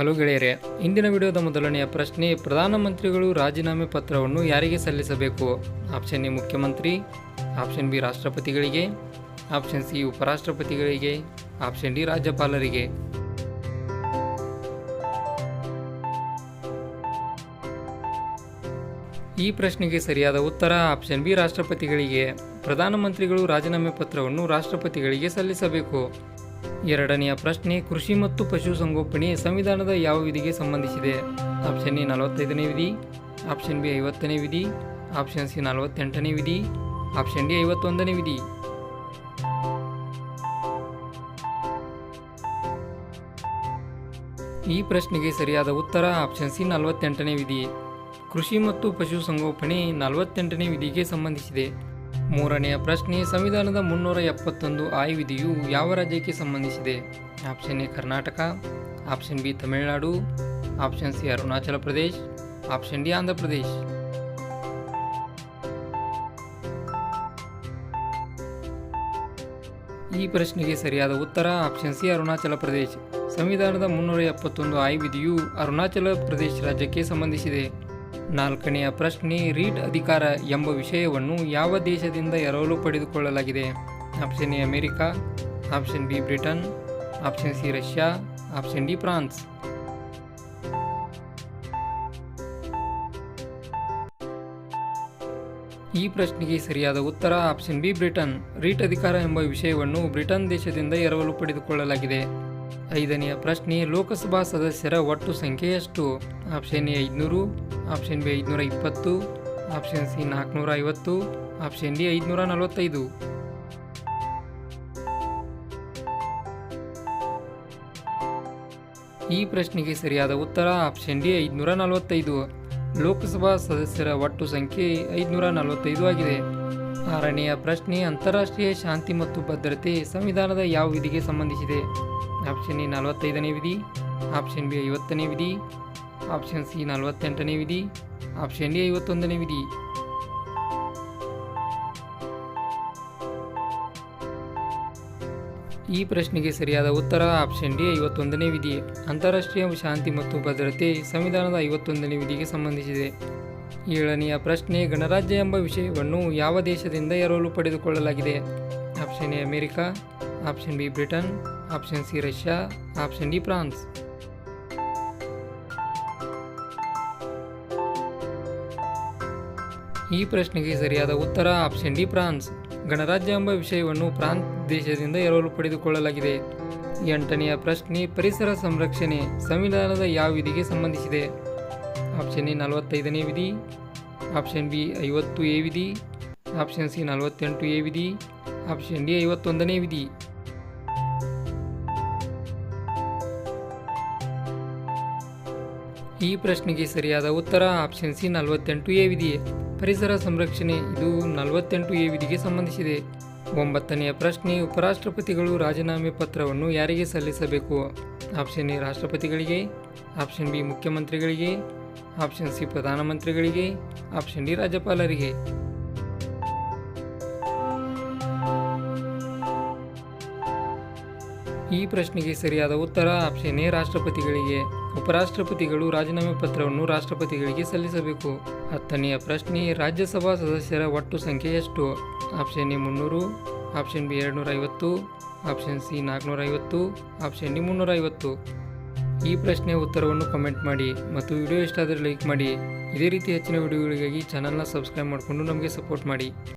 Hello ಗೆಳೆಯರೇ, ಇಂದಿನ ವಿಡಿಯೋದ ಮೊದಲನೆಯ ಪ್ರಶ್ನೆ, ಪ್ರಧಾನಮಂತ್ರಿಗಳು ರಾಜೀನಾಮೆ ಪತ್ರವನ್ನು ಯಾರಿಗೆ ಸಲ್ಲಿಸಬೇಕು? ಆಪ್ಷನ್ ಎ ಮುಖ್ಯಮಂತ್ರಿ, ಆಪ್ಷನ್ ಬಿ ರಾಷ್ಟ್ರಪತಿಗಳಿಗೆ, ಆಪ್ಷನ್ ಸಿ ಉಪರಾಷ್ಟ್ರಪತಿಗಳಿಗೆ, ಆಪ್ಷನ್ ಡಿ ರಾಜ್ಯಪಾಲರಿಗೆ. ಈ ಪ್ರಶ್ನೆಗೆ ಸರಿಯಾದ ಉತ್ತರ ಆಪ್ಷನ್ ಬಿ ರಾಷ್ಟ್ರಪತಿಗಳಿಗೆ. ಪ್ರಧಾನಮಂತ್ರಿಗಳು ರಾಜೀನಾಮೆ ಪತ್ರವನ್ನು ರಾಷ್ಟ್ರಪತಿಗಳಿಗೆ ಸಲ್ಲಿಸಬೇಕು. ಎರಡನೆಯ ಪ್ರಶ್ನೆ, ಕೃಷಿ ಮತ್ತು ಪಶುಸಂಗೋಪನೆ ಸಂವಿಧಾನದ ಯಾವ ವಿಧಿಗೆ ಸಂಬಂಧಿಸಿದೆ? ಆಪ್ಷನ್ ಎ, ನಲವತ್ತೈದನೇ ವಿಧಿ, ಆಪ್ಷನ್ ಬಿ, ಐವತ್ತನೇ ವಿಧಿ, ಆಪ್ಷನ್ ಸಿ, ನಲವತ್ತೆಂಟನೇ ವಿಧಿ, ಆಪ್ಷನ್ ಡಿ, ಐವತ್ತೊಂದನೇ ವಿಧಿ. ಈ ಪ್ರಶ್ನೆಗೆ ಸರಿಯಾದ ಉತ್ತರ ಆಪ್ಷನ್ ಸಿ, ನಲವತ್ತೆಂಟನೇ ವಿಧಿ. ಕೃಷಿ ಮತ್ತು ಪಶುಸಂಗೋಪನೆ ನಲವತ್ತೆಂಟನೇ ವಿಧಿಗೆ ಸಂಬಂಧಿಸಿದೆ. ಮೂರನೆಯ ಪ್ರಶ್ನೆ, ಸಂವಿಧಾನದ ಮುನ್ನೂರ ಎಪ್ಪತ್ತೊಂದು ಆಯ್ ಯಾವ ರಾಜ್ಯಕ್ಕೆ ಸಂಬಂಧಿಸಿದೆ? Option A, Karnataka. Option B, Tamil Nadu. Option C, Arunachal Pradesh. Option D, Andhra Pradesh. ಈ ಪ್ರಶ್ನೆಗೆ ಸರಿಯಾದ ಉತ್ತರ ಆಪ್ಷನ್ ಸಿ, ಅರುಣಾಚಲ ಪ್ರದೇಶ್. ಸಂವಿಧಾನದ ಮುನ್ನೂರ ಎಪ್ಪತ್ತೊಂದು ಆಯ್ ಅರುಣಾಚಲ ಪ್ರದೇಶ ರಾಜ್ಯಕ್ಕೆ ಸಂಬಂಧಿಸಿದೆ. ನಾಲ್ಕನೆಯ ಪ್ರಶ್ನೆ ರೀಟ್ ಅಧಿಕಾರ ಎಂಬ ವಿಷಯವನ್ನು ಯಾವ ದೇಶದಿಂದ ಎರವಲು ಪಡೆದುಕೊಳ್ಳಲಾಗಿದೆ? Option A, America. Option B, Britain. Option C, Russia. Option D, France. ಈ ಪ್ರಶ್ನೆಗೆ ಸರಿಯಾದ ಉತ್ತರ ಆಪ್ಷನ್ ಬಿ, ಬ್ರಿಟನ್. ರೀಟ್ ಅಧಿಕಾರ ಎಂಬ ವಿಷಯವನ್ನು ಬ್ರಿಟನ್ ದೇಶದಿಂದ ಎರವಲು ಪಡೆದುಕೊಳ್ಳಲಾಗಿದೆ. ಐದನೆಯ ಪ್ರಶ್ನೆ, ಲೋಕಸಭಾ ಸದಸ್ಯರ ಒಟ್ಟು ಸಂಖ್ಯೆ ಎಷ್ಟು? ಆಪ್ಷನ್ ಎ, ಐದುನೂರು. ಆಪ್ಷನ್ ಬಿ ಐದುನೂರ ಇಪ್ಪತ್ತು ಆಪ್ಷನ್ ಸಿ ನಾಲ್ಕುನೂರ ಐವತ್ತು ಆಪ್ಷನ್ ಡಿ ಐದುನೂರ ನಲವತ್ತೈದು ಈ ಪ್ರಶ್ನೆಗೆ ಸರಿಯಾದ ಉತ್ತರ ಆಪ್ಷನ್ ಡಿ ಐದುನೂರ ನಲವತ್ತೈದು ಲೋಕಸಭಾ ಸದಸ್ಯರ ಒಟ್ಟು ಸಂಖ್ಯೆ ಐದುನೂರ ನಲವತ್ತೈದು ಆಗಿದೆ. ಆರನೆಯ ಪ್ರಶ್ನೆ, ಅಂತಾರಾಷ್ಟ್ರೀಯ ಶಾಂತಿ ಮತ್ತು ಭದ್ರತೆ ಸಂವಿಧಾನದ ಯಾವ ವಿಧಿಗೆ ಸಂಬಂಧಿಸಿದೆ? ಆಪ್ಷನ್ ಎ ನಲವತ್ತೈದನೇ ವಿಧಿ, ಆಪ್ಷನ್ ಬಿ ಐವತ್ತನೇ ವಿಧಿ ಆಪ್ಷನ್ ಸಿ ನಲವತ್ತೆಂಟನೇ ವಿಧಿ. ಆಪ್ಷನ್ ಡಿ ಐವತ್ತೊಂದನೇ ವಿಧಿ. ಈ ಪ್ರಶ್ನೆಗೆ ಸರಿಯಾದ ಉತ್ತರ ಆಪ್ಷನ್ ಡಿ ಐವತ್ತೊಂದನೇ ವಿಧಿ. ಅಂತಾರಾಷ್ಟ್ರೀಯ ಶಾಂತಿ ಮತ್ತು ಭದ್ರತೆ ಸಂವಿಧಾನದ ಐವತ್ತೊಂದನೇ ವಿಧಿಗೆ ಸಂಬಂಧಿಸಿದೆ. ಏಳನೆಯ ಪ್ರಶ್ನೆ, ಗಣರಾಜ್ಯ ಎಂಬ ವಿಷಯವನ್ನು ಯಾವ ದೇಶದಿಂದ ಎರವಲು ಪಡೆದುಕೊಳ್ಳಲಾಗಿದೆ? Option A America option B Britain option C Russia option D France. ಈ ಪ್ರಶ್ನೆಗೆ ಸರಿಯಾದ ಉತ್ತರ ಆಪ್ಷನ್ ಡಿ ಫ್ರಾನ್ಸ್. ಗಣರಾಜ್ಯ ಎಂಬ ವಿಷಯವನ್ನು ಫ್ರಾನ್ಸ್ ದೇಶದಿಂದ ಎರವಲು ಪಡೆದುಕೊಳ್ಳಲಾಗಿದೆ. ಎಂಟನೆಯ ಪ್ರಶ್ನೆ, ಪರಿಸರ ಸಂರಕ್ಷಣೆ ಸಂವಿಧಾನದ ಯಾವ ವಿಧಿಗೆ ಸಂಬಂಧಿಸಿದೆ? ಆಪ್ಷನ್ ಎ, ನಲವತ್ತೈದನೇ ವಿಧಿ. ಆಪ್ಷನ್ ಬಿ, ಐವತ್ತು ಎ ವಿಧಿ. ಆಪ್ಷನ್ ಸಿ, ನಲವತ್ತೆಂಟು ಎ ವಿಧಿ. ಆಪ್ಷನ್ ಡಿ, ಐವತ್ತೊಂದನೇ ವಿಧಿ. ಈ ಪ್ರಶ್ನೆಗೆ ಸರಿಯಾದ ಉತ್ತರ ಆಪ್ಷನ್ ಸಿ, ನಲವತ್ತೆಂಟು ಎ ವಿಧಿ. ಪರಿಸರ ಸಂರಕ್ಷಣೆ ಇದು ನಲವತ್ತೆಂಟು ಎ ವಿಧಿಗೆ ಸಂಬಂಧಿಸಿದೆ. ಒಂಬತ್ತನೆಯ ಪ್ರಶ್ನೆ, ಉಪರಾಷ್ಟ್ರಪತಿಗಳು ರಾಜೀನಾಮೆ ಪತ್ರವನ್ನು ಯಾರಿಗೆ ಸಲ್ಲಿಸಬೇಕು? ಆಪ್ಷನ್ ಎ, ರಾಷ್ಟ್ರಪತಿಗಳಿಗೆ. ಆಪ್ಷನ್ ಬಿ, ಮುಖ್ಯಮಂತ್ರಿಗಳಿಗೆ. ಆಪ್ಷನ್ ಸಿ, ಪ್ರಧಾನಮಂತ್ರಿಗಳಿಗೆ. ಆಪ್ಷನ್ ಡಿ, ರಾಜ್ಯಪಾಲರಿಗೆ. ಈ ಪ್ರಶ್ನೆಗೆ ಸರಿಯಾದ ಉತ್ತರ ಆಪ್ಷನ್ ಎ ರಾಷ್ಟ್ರಪತಿಗಳಿಗೆ. ಉಪರಾಷ್ಟ್ರಪತಿಗಳು ರಾಜೀನಾಮೆ ಪತ್ರವನ್ನು ರಾಷ್ಟ್ರಪತಿಗಳಿಗೆ ಸಲ್ಲಿಸಬೇಕು. ಹತ್ತನೆಯ ಪ್ರಶ್ನೆ, ರಾಜ್ಯಸಭಾ ಸದಸ್ಯರ ಒಟ್ಟು ಸಂಖ್ಯೆ ಎಷ್ಟು? ಆಪ್ಷನ್ ಎ ಮುನ್ನೂರು ಆಪ್ಷನ್ ಬಿ ಎರಡುನೂರ ಐವತ್ತು ಆಪ್ಷನ್ ಸಿ ನಾಲ್ಕುನೂರ ಐವತ್ತು ಆಪ್ಷನ್ ಡಿ ಮುನ್ನೂರ ಐವತ್ತು ಈ ಪ್ರಶ್ನೆಯ ಉತ್ತರವನ್ನು ಕಮೆಂಟ್ ಮಾಡಿ ಮತ್ತು ವಿಡಿಯೋ ಇಷ್ಟ ಲೈಕ್ ಮಾಡಿ. ಇದೇ ರೀತಿ ಹೆಚ್ಚಿನ ವಿಡಿಯೋಗಳಿಗಾಗಿ ಚಾನಲ್ನ ಸಬ್ಸ್ಕ್ರೈಬ್ ಮಾಡಿಕೊಂಡು ನಮಗೆ ಸಪೋರ್ಟ್ ಮಾಡಿ.